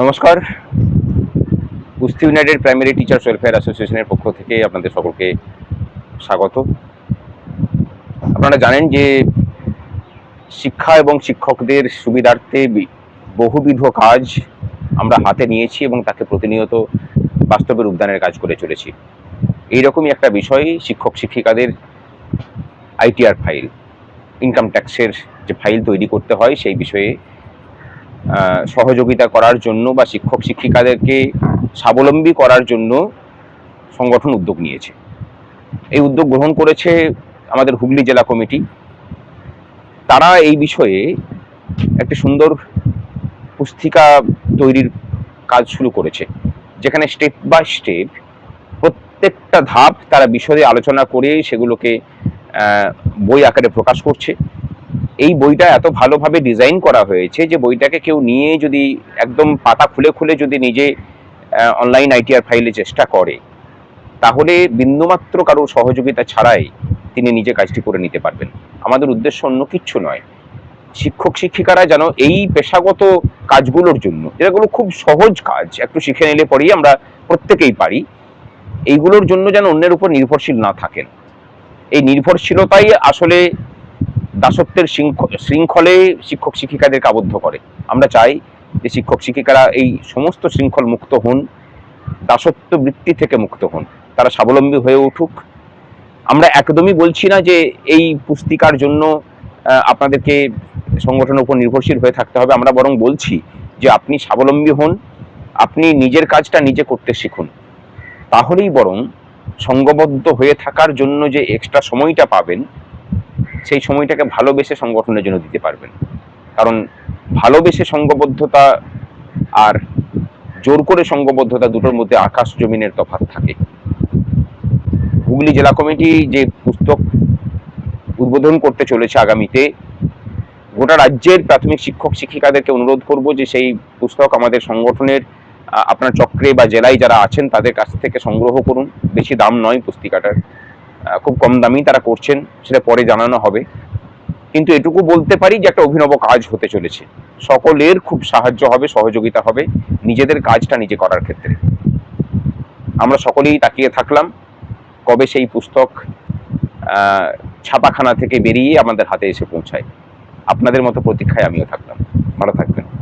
নমস্কার। কুস্তি United primary teachers welfare অ্যাসোসিয়েশনের পক্ষ থেকে আপনাদের সকলকে স্বাগত। আপনারা জানেন যে শিক্ষা এবং শিক্ষকদের সুবিধার্থে বহুবিধ কাজ আমরা হাতে নিয়েছি এবং তাকে প্রতিনিয়ত বাস্তবে রূপদানের কাজ করে চলেছি। এইরকমই একটা বিষয়, শিক্ষক শিক্ষিকাদের আইটিআর ফাইল, ইনকাম ট্যাক্সের যে ফাইল তৈরি করতে হয় সেই বিষয়ে সহযোগিতা করার জন্য বা শিক্ষক শিক্ষিকাদেরকে স্বাবলম্বী করার জন্য সংগঠন উদ্যোগ নিয়েছে। এই উদ্যোগ গ্রহণ করেছে আমাদের হুগলি জেলা কমিটি। তারা এই বিষয়ে একটি সুন্দর পুস্তিকা তৈরির কাজ শুরু করেছে, যেখানে স্টেপ বাই স্টেপ প্রত্যেকটা ধাপ তারা বিষয়ে আলোচনা করে সেগুলোকে বই আকারে প্রকাশ করছে। এই বইটা এত ভালোভাবে ডিজাইন করা হয়েছে যে বইটাকে কেউ নিয়ে যদি একদম পাতা খুলে খুলে যদি নিজে অনলাইন আইটিআর ফাইলে চেষ্টা করে, তাহলে বিন্দুমাত্র কারোর সহযোগিতা ছাড়াই তিনি নিজে কাজটি করে নিতে পারবেন। আমাদের উদ্দেশ্য অন্য কিচ্ছু নয়। শিক্ষক শিক্ষিকারা যেন এই পেশাগত কাজগুলোর জন্য যেগুলো খুব সহজ কাজ, একটু শিখে নিলে পরেই আমরা প্রত্যেকেই পারি, এইগুলোর জন্য যেন অন্যের উপর নির্ভরশীল না থাকেন। এই নির্ভরশীলতাই আসলে দাসত্বের শৃঙ্খ- শৃঙ্খলে শিক্ষক শিক্ষিকাদেরকে আবদ্ধ করে। আমরা চাই যে শিক্ষক শিক্ষিকারা এই সমস্ত শৃঙ্খল মুক্ত হন, দাসত্ব বৃত্তি থেকে মুক্ত হন। তারা স্বাবলম্বী হয়ে উঠুক। আমরা একদমই বলছি না যে এই পুস্তিকার জন্য আপনাদেরকে সংগঠনের উপর নির্ভরশীল হয়ে থাকতে হবে। আমরা বরং বলছি যে আপনি স্বাবলম্বী হন, আপনি নিজের কাজটা নিজে করতে শিখুন। তাহলেই বরং সঙ্গবদ্ধ হয়ে থাকার জন্য যে এক্সট্রা সময়টা পাবেন সেই সময়টাকে ভালোবেসে সংগঠনের জন্য দিতে পারবেন। কারণ ভালোবেসে সঙ্গবদ্ধতা আর জোর করে সঙ্গবদ্ধতা দুটোর মধ্যে আকাশ জমিনের তফাত থাকে। হুগলি জেলা কমিটি যে পুস্তক উদ্বোধন করতে চলেছে আগামীতে, গোটা রাজ্যের প্রাথমিক শিক্ষক শিক্ষিকাদেরকে অনুরোধ করব যে সেই পুস্তক আমাদের সংগঠনের আপনার চক্রে বা জেলায় যারা আছেন তাদের কাছ থেকে সংগ্রহ করুন। বেশি দাম নয় পুস্তিকাটার। খুব কম দামেই তারা করছেন, সেটা পরে জানানো হবে। কিন্তু এটুকু বলতে পারি যে একটা অভিনব কাজ হতে চলেছে। সকলের খুব সাহায্য হবে, সহযোগিতা হবে, নিজেদের কাজটা নিজে করার ক্ষেত্রে। আমরা সকলেই তাকিয়ে থাকলাম, কবে সেই পুস্তক ছাপাখানা থেকে বেরিয়ে আমাদের হাতে এসে পৌঁছায়। আপনাদের মতো প্রতীক্ষায় আমিও থাকলাম। ভালো থাকবেন।